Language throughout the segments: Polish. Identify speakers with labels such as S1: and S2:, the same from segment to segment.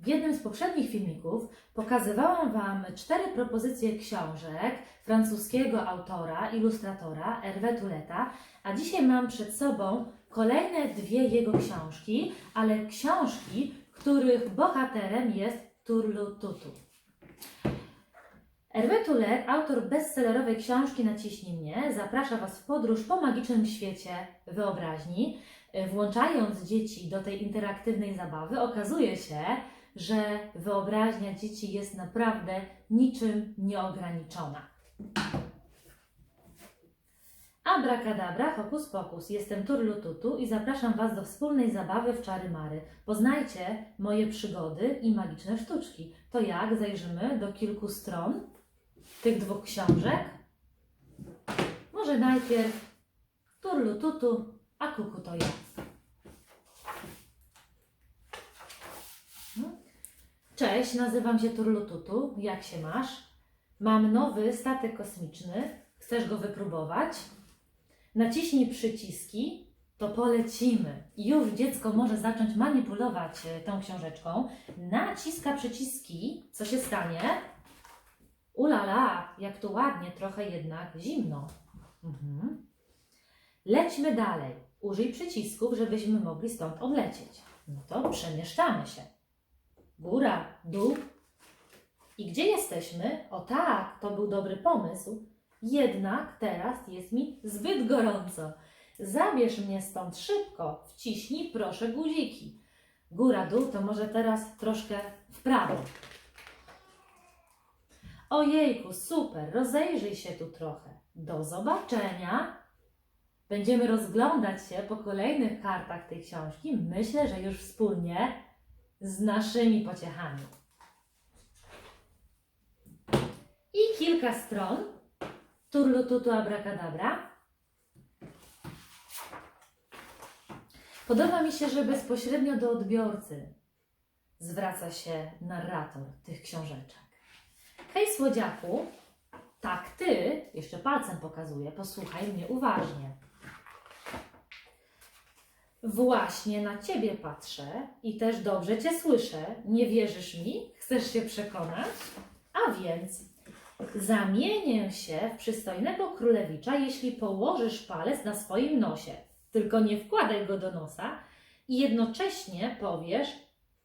S1: W jednym z poprzednich filmików pokazywałam Wam cztery propozycje książek francuskiego autora, ilustratora Hervé Touleta, a dzisiaj mam przed sobą kolejne dwie jego książki, ale książki, których bohaterem jest Turlututu. Hervé Toulet, autor bestsellerowej książki Naciśnij mnie, zaprasza Was w podróż po magicznym świecie wyobraźni. Włączając dzieci do tej interaktywnej zabawy, okazuje się, że wyobraźnia dzieci jest naprawdę niczym nieograniczona. Abracadabra, hokus pokus, jestem Turlututu i zapraszam Was do wspólnej zabawy w czary mary. Poznajcie moje przygody i magiczne sztuczki. To jak? Zajrzymy do kilku stron tych dwóch książek. Może najpierw Turlututu, a kuku to ja. Cześć, nazywam się Turlututu. Jak się masz? Mam nowy statek kosmiczny. Chcesz go wypróbować? Naciśnij przyciski, to polecimy. Już dziecko może zacząć manipulować e, tą książeczką. Naciska przyciski, co się stanie? Ulala, jak tu ładnie, trochę jednak zimno. Mhm. Lećmy dalej. Użyj przycisków, żebyśmy mogli stąd odlecieć. No to przemieszczamy się. Góra, dół. I gdzie jesteśmy? O tak, to był dobry pomysł. Jednak teraz jest mi zbyt gorąco. Zabierz mnie stąd szybko. Wciśnij proszę guziki. Góra, dół to może teraz troszkę w prawo. Ojejku, super, rozejrzyj się tu trochę. Do zobaczenia. Będziemy rozglądać się po kolejnych kartach tej książki. Myślę, że już wspólnie z naszymi pociechami. I kilka stron. Turlututu abracadabra. Podoba mi się, że bezpośrednio do odbiorcy zwraca się narrator tych książeczek. Hej słodziaku, tak ty, jeszcze palcem pokazuję, posłuchaj mnie uważnie. Właśnie na ciebie patrzę i też dobrze cię słyszę. Nie wierzysz mi? Chcesz się przekonać? A więc zamienię się w przystojnego królewicza, jeśli położysz palec na swoim nosie. Tylko nie wkładaj go do nosa i jednocześnie powiesz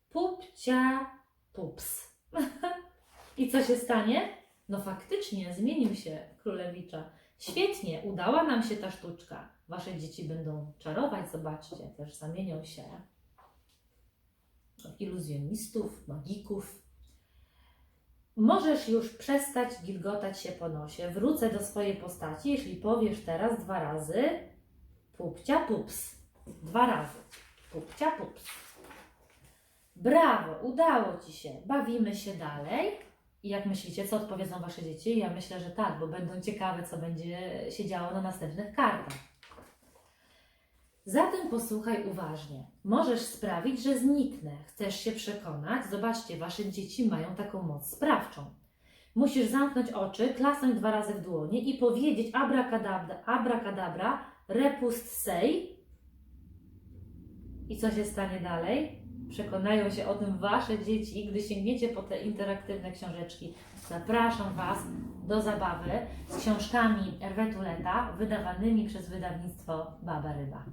S1: pupcia pups. I co się stanie? No faktycznie zmienił się królewicza. Świetnie, udała nam się ta sztuczka. Wasze dzieci będą czarować, zobaczcie, też zamienią się w iluzjonistów, magików. Możesz już przestać gilgotać się po nosie. Wrócę do swojej postaci, jeśli powiesz teraz dwa razy pupcia pups. Dwa razy. Pupcia pups. Brawo, udało Ci się. Bawimy się dalej. I jak myślicie, co odpowiedzą Wasze dzieci? Ja myślę, że tak, bo będą ciekawe, co będzie się działo na następnych kartach. Zatem posłuchaj uważnie. Możesz sprawić, że zniknę. Chcesz się przekonać? Zobaczcie, Wasze dzieci mają taką moc sprawczą. Musisz zamknąć oczy, klasnąć dwa razy w dłonie i powiedzieć abracadabra, abracadabra repust sej. I co się stanie dalej? Przekonają się o tym Wasze dzieci, gdy sięgniecie po te interaktywne książeczki. Zapraszam Was do zabawy z książkami Hervé Touleta, wydawanymi przez wydawnictwo Baba Ryba.